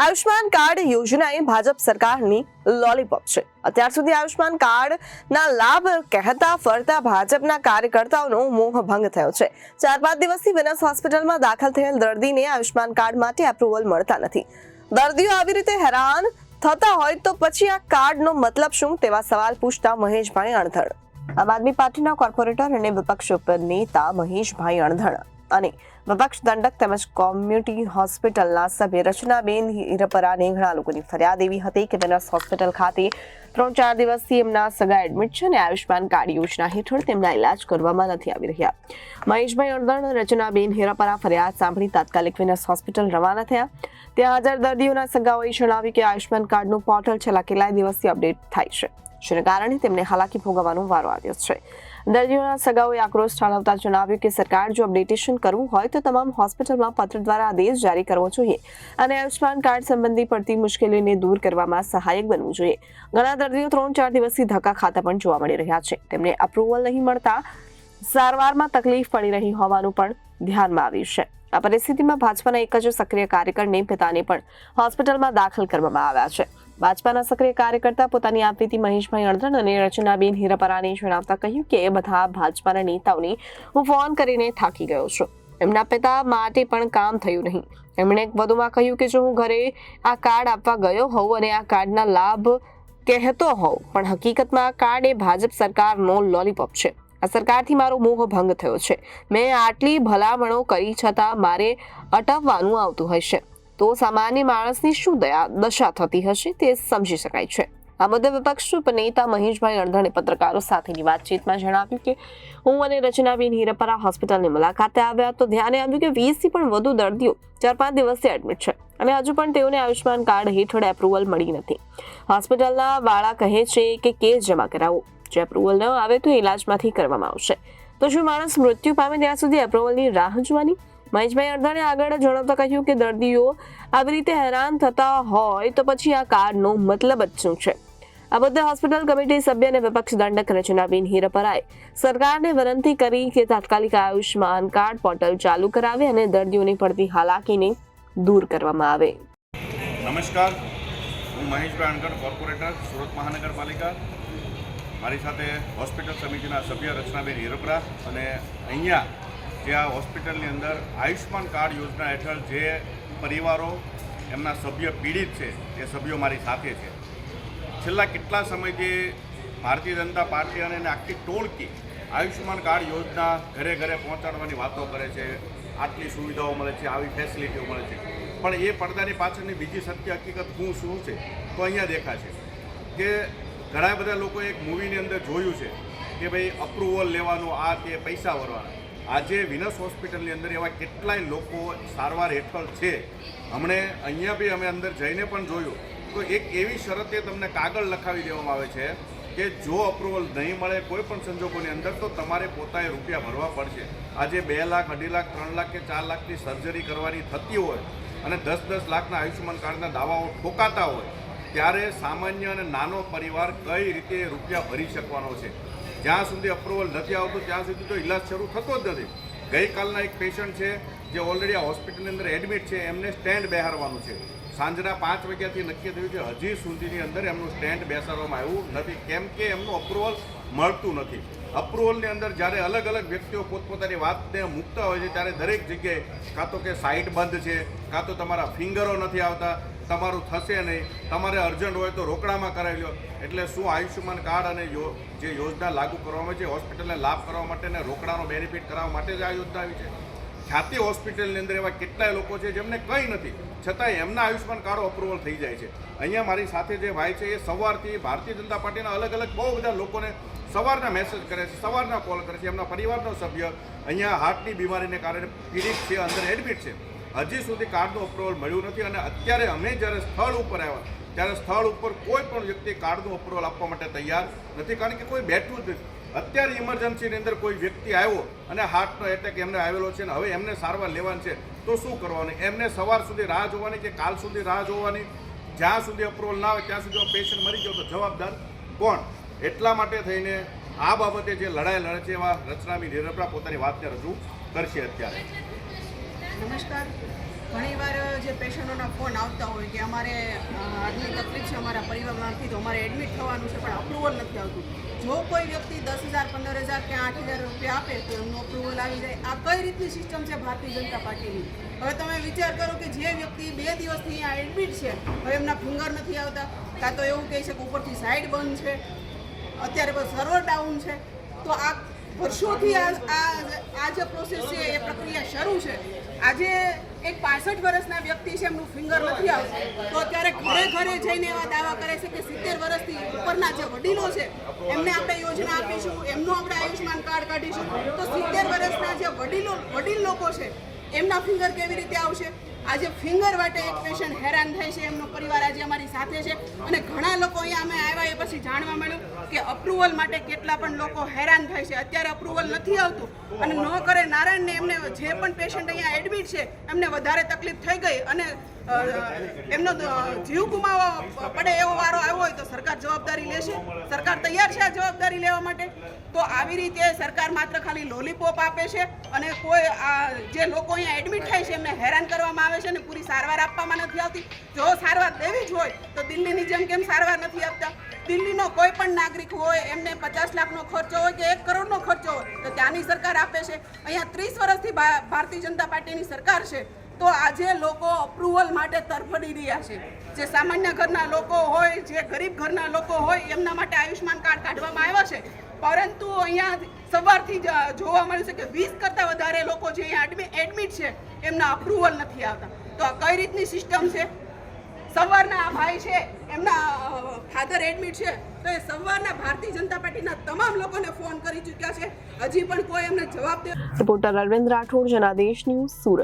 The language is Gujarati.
આયુષ્માન કાર્ડ યોજના એ ભાજપ સરકારની લોલીપોપ છે. અત્યાર સુધી આયુષ્માન કાર્ડના લાભ કહેતા ફરતા ભાજપના કાર્યકર્તાઓનો મોહ ભંગ થયો છે. ચાર પાંચ દિવસથી વિનસ હોસ્પિટલમાં દાખલ થયેલ દર્દીને આયુષ્માન કાર્ડ માટે એપ્રુવલ મળતા નથી. દર્દીઓ આવી રીતે હેરાન થતા હોય તો પછી આ કાર્ડનો મતલબ શું તેવા સવાલ પૂછતા મહેશભાઈ અણધણ. આમ આદમી પાર્ટીના કોર્પોરેટર અને વિપક્ષ ઉપર નેતા મહેશભાઈ અણધડ અને વિપક્ષ દંડક તેમજ કોમ્યુનિટી હોસ્પિટલના સભ્ય રચનાબેન હિરપરાને ઘણા લોકોની ફરિયાદ એવી હતી કે તેના હોસ્પિટલ ખાતે ત્રણ ચાર દિવસથી એમના સગા એડમિટ છે અને આયુષ્માન કાર્ડ યોજના હેઠળ તેમના ઇલાજ કરવામાં નથી આવી રહ્યા. મહેશભાઈ અણધણ, રચનાબેન હેરાપરા ફરિયાદ સાંભળી તાત્કાલિક વિનસ હોસ્પિટલ રવાના થયા. ત્યાં હાજર દર્દીઓના સગાઓએ જણાવ્યું કે આયુષ્માન કાર્ડનું પોર્ટલ છેલ્લા કેટલાય દિવસથી અપડેટ થાય છે, જેને કારણે તેમને હાલાકી ભોગવવાનો વારો આવ્યો છે. દર્દીઓના સગાઓએ આક્રોશ ઠાલવતા જણાવ્યું કે સરકાર જો અપડેટેશન કરવું હોય તો તમામ હોસ્પિટલમાં પત્ર દ્વારા આદેશ જારી કરવો જોઈએ અને આયુષ્માન કાર્ડ સંબંધી પડતી મુશ્કેલીઓને દૂર કરવામાં સહાયક બનવું જોઈએ. ઘણા દર્દીઓ ત્રણ ચાર દિવસથી ધક્કા ખાતા પણ જોવા મળી રહ્યા છે. તેમને અપ્રુવલ નહીં મળતા સારવારમાં તકલીફ પડી રહી હોવાનું પણ ધ્યાનમાં આવ્યું છે. આ પરિસ્થિતિમાં ભાજપાના એક જ સક્રિય કાર્યકરને પિતાને પણ હોસ્પિટલમાં દાખલ કરવામાં આવ્યા છે. ભાજપાના સક્રિય કાર્યકર્તા પોતાની આપવીતી મહેશભાઈ અણધણ અને રચનાબેન હીરાપરાને જણાવતા કહ્યું કે બધા ભાજપાના નેતાઓને હું ફોન કરીને થાકી ગયો છું. એમના પિતા માટે પણ કામ થયું નહીં. એમણે વધુમાં કહ્યું કે જો હું ઘરે આ કાર્ડ આપવા ગયો હોઉં અને આ કાર્ડના લાભ કહેતો હોઉં, પણ હકીકતમાં કાર્ડ એ ભાજપ સરકારનો લોલીપોપ છે. આ સરકારથી મારો મોહ ભંગ થયો છે. મેં આટલી ભલામણો કરી છતાં મારે અટવવાનું આવતું હશે તો સામાન્ય માણસની શું દયા, દશા થતી હશે તે સમજી શકાય છે. આ મુદ્દે વિપક્ષ નેતા મહેશભાઈ અણધણે પત્રકારો સાથેની વાતચીતમાં જણાવ્યું કે, હું અને રચનાબેન હીરપરા હોસ્પિટલની મુલાકાતે આવ્યા તો ધ્યાને આવ્યું કે વીસથી પણ વધુ દર્દીઓ ચાર પાંચ દિવસથી એડમિટ છે અને હજુ પણ તેઓને આયુષ્યમાન કાર્ડ હેઠળ એપ્રુવલ મળી નથી. હોસ્પિટલના વાળા કહે છે કે કેસ જમા કરાવો. જે એપ્રુવલ ન આવે તો ઇલાજમાંથી કરવામાં આવશે. તો શું માણસ મૃત્યુ પામે ત્યાં સુધી એપ્રુવલની રાહ જોવાની? મહેશભાઈ અડધાણે આગળ જણાવતા કહ્યું કે દર્દીઓ આવી રીતે હેરાન થતા હોય તો પછી આ કાર્ડનો મતલબ જ શું છે? આ મુદ્દે હોસ્પિટલ કમિટી સભ્ય અને વિપક્ષ દંડક રચનાબેન હીરપરાએ સરકારને વિનંતી કરી કે તાત્કાલિક આયુષ્માન કાર્ડ પોર્ટલ ચાલુ કરાવે અને દર્દીઓની પડતી હાલાકીને દૂર કરવામાં આવે. નમસ્કાર. હું મહેશ પ્રાણગઢ કોર્પોરેટર, સુરત મહાનગરપાલિકા. મારી સાથે હોસ્પિટલ સમિતિના સભ્ય રચનાબેન હિરપરા અને અહીંયા જે આ હોસ્પિટલની અંદર આયુષ્માન કાર્ડ યોજના હેઠળ જે પરિવારો, એમના સભ્ય પીડિત છે, એ સભ્યો મારી સાથે છે. છેલ્લા કેટલા સમયથી ભારતીય જનતા પાર્ટી અને આખી ટોળકી આયુષ્યમાન કાર્ડ યોજના ઘરે ઘરે પહોંચાડવાની વાતો કરે છે, આટલી સુવિધાઓ મળે છે, આવી ફેસિલિટીઓ મળે છે. પણ એ પડદાની પાછળની બીજી સત્ય હકીકત હું શું છે, તો અહીંયા દેખાશે કે ઘણા બધા લોકોએ એક મૂવીની અંદર જોયું છે કે ભાઈ અપ્રુવલ લેવાનું, આ તે પૈસા ભરવાના. આજે વિનસ હોસ્પિટલની અંદર એવા કેટલાય લોકો સારવાર હેઠળ છે. હમણે અહીંયા બી અમે અંદર જઈને પણ જોયું તો એક એવી શરતે તમને કાગળ લખાવી દેવામાં આવે છે કે જો અપ્રુવલ નહીં મળે કોઈ પણ સંજોગોની અંદર, તો તમારે પોતાએ રૂપિયા ભરવા પડશે. આજે બે લાખ, અઢી લાખ, ત્રણ લાખ કે ચાર લાખની સર્જરી કરવાની થતી હોય અને દસ દસ લાખના આયુષ્યમાન કાર્ડના દાવાઓ ઠોકાતા હોય, ત્યારે સામાન્ય અને નાનો પરિવાર કઈ રીતે રૂપિયા ભરી શકવાનો છે? જ્યાં સુધી અપ્રુવલ નથી આવતું, ત્યાં સુધી તો ઇલાજ શરૂ થતો જ નથી. ગઈકાલના એક પેશન્ટ છે, જે ઓલરેડી આ હોસ્પિટલની અંદર એડમિટ છે, એમને સ્ટેન્ડ બેહારવાનું છે. સાંજના પાંચ વાગ્યાથી નક્કી થયું છે, હજી સુધીની અંદર એમનું સ્ટેન્ડ બેસાડવામાં આવ્યું નથી. કેમ કે એમનું અપ્રુવલ મળતું નથી. અપ્રુવલની અંદર જ્યારે અલગ અલગ વ્યક્તિઓ પોતપોતાની વાતને મૂકતા હોય છે, ત્યારે દરેક જગ્યાએ કાં તો કે સાઇટ બંધ છે, કાં તો તમારા ફિંગરો નથી આવતા, તમારું થશે નહીં, તમારે અર્જન્ટ હોય તો રોકડામાં કરાવી લો. એટલે શું આયુષ્યમાન કાર્ડ અને જે યોજના લાગુ કરવામાં છે, હોસ્પિટલને લાભ કરવા માટે અને રોકડાનો બેનિફિટ કરાવવા માટે જ આ યોજના આવી છે? ખ્યાતિ હોસ્પિટલની અંદર એવા કેટલાય લોકો છે જેમને કંઈ નથી. છતાંય એમના આયુષ્યમાન કાર્ડો અપ્રુવલ થઈ જાય છે. અહીંયા મારી સાથે જે ભાઈ છે એ સવારથી ભારતીય જનતા પાર્ટીના અલગ અલગ બહુ બધા લોકોને સવારના મેસેજ કરે છે, સવારના કોલ કરે છે. એમના પરિવારનો સભ્ય અહીંયા હાર્ટની બીમારીને કારણે પીડિત છે, અંદર એડમિટ છે. હજી સુધી કાર્ડનું અપ્રુવલ મળ્યું નથી અને અત્યારે અમે જ્યારે સ્થળ ઉપર આવ્યા ત્યારે સ્થળ ઉપર કોઈ પણ વ્યક્તિ કાર્ડનું અપ્રુવલ આપવા માટે તૈયાર નથી. કારણ કે કોઈ બેઠું જ નથી. અત્યારે ઇમરજન્સીની અંદર કોઈ વ્યક્તિ આવ્યો અને હાર્ટનો એટેક એમને આવેલો છે ને હવે એમને સારવાર લેવાની છે, તો શું કરવાનું? એમને સવાર સુધી રાહ જોવાની કે કાલ સુધી રાહ જોવાની? જ્યાં સુધી અપ્રુવલ ના આવે ત્યાં સુધી પેશન્ટ મરી ગયો તો જવાબદાર કોણ? એટલા માટે થઈને આ બાબતે જે લડાઈ લડે છે એવા રચનામી નિરપરા પોતાની વાતને રજૂ કરશે અત્યારે. નમસ્કાર. ઘણીવાર જે પેશન્ટોના ફોન આવતા હોય કે અમારે આટલી તકલીફ છે અમારા પરિવારમાંથી, તો અમારે એડમિટ થવાનું છે, પણ અપ્રુવલ નથી આવતું. જો કોઈ વ્યક્તિ દસ હજાર, પંદર હજાર કે આઠ હજાર રૂપિયા આપે, તો એમનું અપ્રુવલ આવી જાય. આ કઈ રીતની સિસ્ટમ છે ભારતીય જનતા પાર્ટીની? હવે તમે વિચાર કરો કે જે વ્યક્તિ બે દિવસથી અહીંયા એડમિટ છે, હવે એમના ફિંગર નથી આવતા. કાં તો એવું કહી છે ઉપરથી સાઈડ બંધ છે, અત્યારે બસ સર્વર ડાઉન છે. તો આ વર્ષોથી આ આ જે પ્રોસેસ છે, એ પ્રક્રિયા શરૂ છે. આજે એક પાસઠ વર્ષના વ્યક્તિ છે, એમનું ફિંગર નથી આવતું. તો અત્યારે ઘરે ઘરે જઈને એવા દાવા કરે છે કે સિત્તેર વર્ષથી ઉપરના જે વડીલો છે, એમને આપણે યોજના આપીશું, એમનું આપણે આયુષ્યમાન કાર્ડ કાઢીશું. તો સિત્તેર વર્ષના જે વડીલો, વડીલ લોકો છે, એમના ફિંગર કેવી રીતે આવશે? આજે ફિંગર માટે એક પેશન્ટ હેરાન થાય છે, એમનો પરિવાર આજે અમારી સાથે છે. અને ઘણા લોકો અહીંયા અમે આવ્યા એ પછી જાણવા મળ્યું કે અપ્રુવલ માટે કેટલા પણ લોકો હેરાન થાય છે. અત્યારે અપ્રુવલ નથી આવતું. અને ન કરે નારાયણને એમને જે પણ પેશન્ટ અહીંયા એડમિટ છે, એમને વધારે તકલીફ થઈ ગઈ. અને એમનો જીવ ગુમાવવા પડે એવો વારો આવ્યો હોય તો સરકાર જવાબદારી લેશે. સરકાર તૈયાર છે આ જવાબદારી લેવા માટે. તો આવી રીતે સરકાર માત્ર ખાલી લોલીપોપ આપે છે અને કોઈ જે લોકો અહીંયા એડમિટ થાય છે, એમને હેરાન કરવામાં આવે છે અને પૂરી સારવાર આપવામાં નથી આવતી. જો સારવાર દેવી જ હોય, તો દિલ્હીની જેમ કેમ સારવાર નથી આપતા? દિલ્હીનો કોઈ પણ નાગરિક હોય, એમને પચાસ લાખનો ખર્ચો હોય કે એક કરોડનો ખર્ચો હોય, તો ત્યાંની સરકાર આપે છે. અહીંયા ત્રીસ વર્ષથી ભારતીય જનતા પાર્ટીની સરકાર છે. તો આજે લોકો અપ્રુવલ માટે તરફડી રહ્યા છે. જે સામાન્ય ઘરના લોકો હોય, જે ગરીબ ઘરના લોકો હોય, એમના માટે આયુષ્યમાન કાર્ડ કાઢવામાં આવ્યા છે. પરંતુ અહીંયા સવારથી જ જોવા મળ્યું છે કે વીસ કરતાં વધારે લોકો જે અહીંયા એડમિ એડમિટ છે, એમના અપ્રુવલ નથી આવતા. તો આ કઈ રીતની સિસ્ટમ છે? સવારના આ ભાઈ છે, એમના ફાધર એડમિટ છે, તો એ સવારના ભારતીય જનતા પાર્ટીના તમામ લોકોને ફોન કરી ચૂક્યા છે. હજી પણ કોઈ એમને જવાબ દે રિપોર્ટર અરવિંદ રાઠોડ, જનાદેશ ન્યૂઝ સુરત.